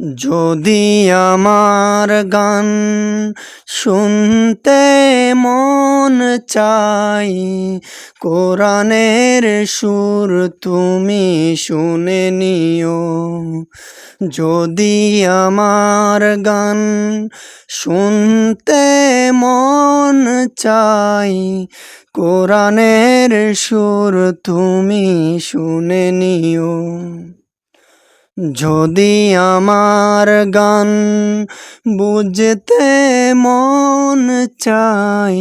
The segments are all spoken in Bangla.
যদি আমার গান শুনতে মন চাই কোরআনের সুর তুমি শুনে নিও। যদি আমার গান শুনতে মন চাই কোরআনের সুর তুমি শুনে নিও। যদি আমার গান বুঝতে মন চাই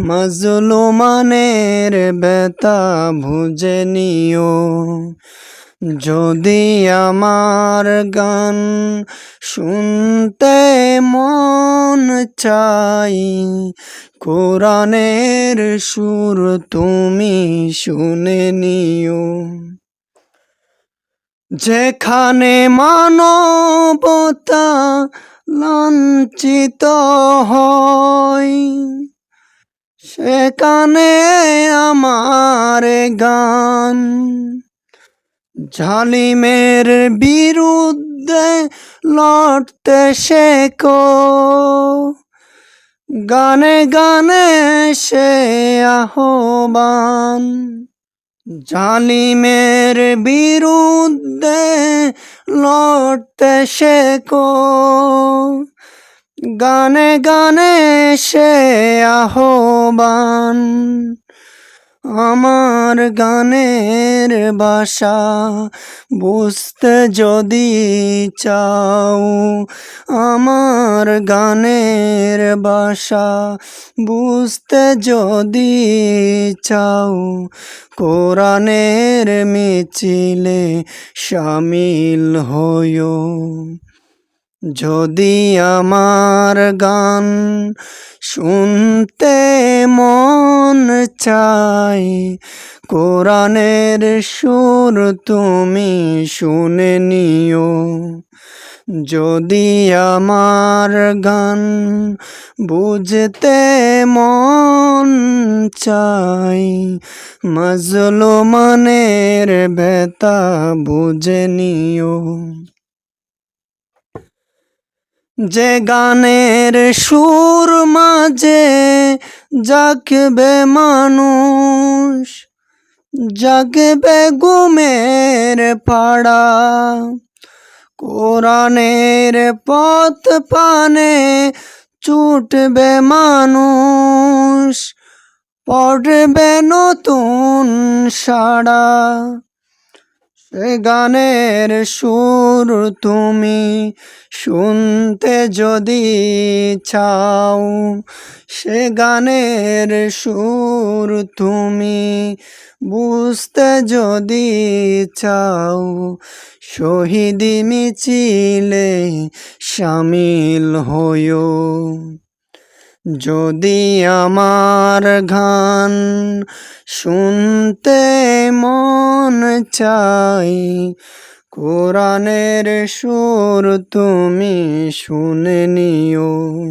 মজলুমানের বেতা বুঝে নিও। যদি আমার গান শুনতে মন চাই কোরআনের সুর তুমি শুনে নিও। যেখানে মানবতা লাঞ্ছিত হয়, সেখানে আমার গান। ঝালিমের বিরুদ্ধে লড়তে শেখো, গানে গানে সে আহ্বান। জালিমের বিরুদ্ধে লড়তে শেখো। গানে গানে সে আহ্বান। আমার গানের বাসা বুঝতে যদি চাও, আমার গানের বাসা বুঝতে যদি চাও, কোরআনের মিছিলে সামিল হইও। যদি আমার গান শুনতে মন চাই কোরআনের সুর তুমি শুনে নিও। যদি আমার গান বুঝতে মন চাই মজলুমানের বেতা বুঝে নিও। যে গানের সুর মাঝে জাগবে মানুষ, জাগবে গুমের পাড়া। কোরআনের পথ পানে ছুটবে মানুষ, পড়বে নতুন সাড়া। গানের সুর তুমি শুনতে যদি চাও, সে গানের সুর তুমি বুঝতে যদি চাও, শহীদি মিছিলে সামিল হইও। যদি আমার গান শুনতে মন চাই। কোরআনের সুর তুমি শুনে নিও।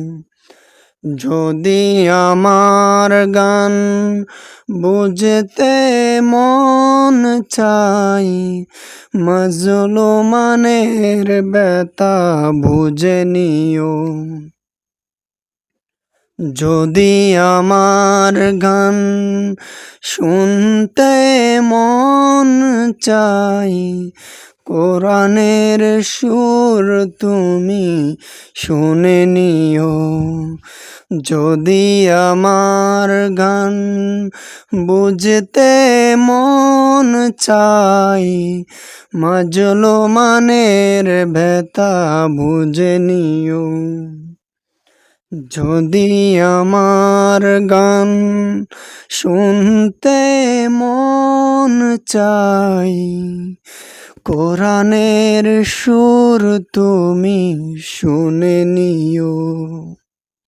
যদি আমার গান বুঝতে মন চাই, মজলুমানের বেতা বুঝে নিও। যদি আমার গান শুনতে মন চাই কোরআনের সুর তুমি শুনে নিও। যদি আমার গান বুঝতে মন চাই মাজলমানের বেতা বুঝে নিও। যদি আমার গান শুনতে মন চাই কোরআনের সুর তুমি শুনে নিও।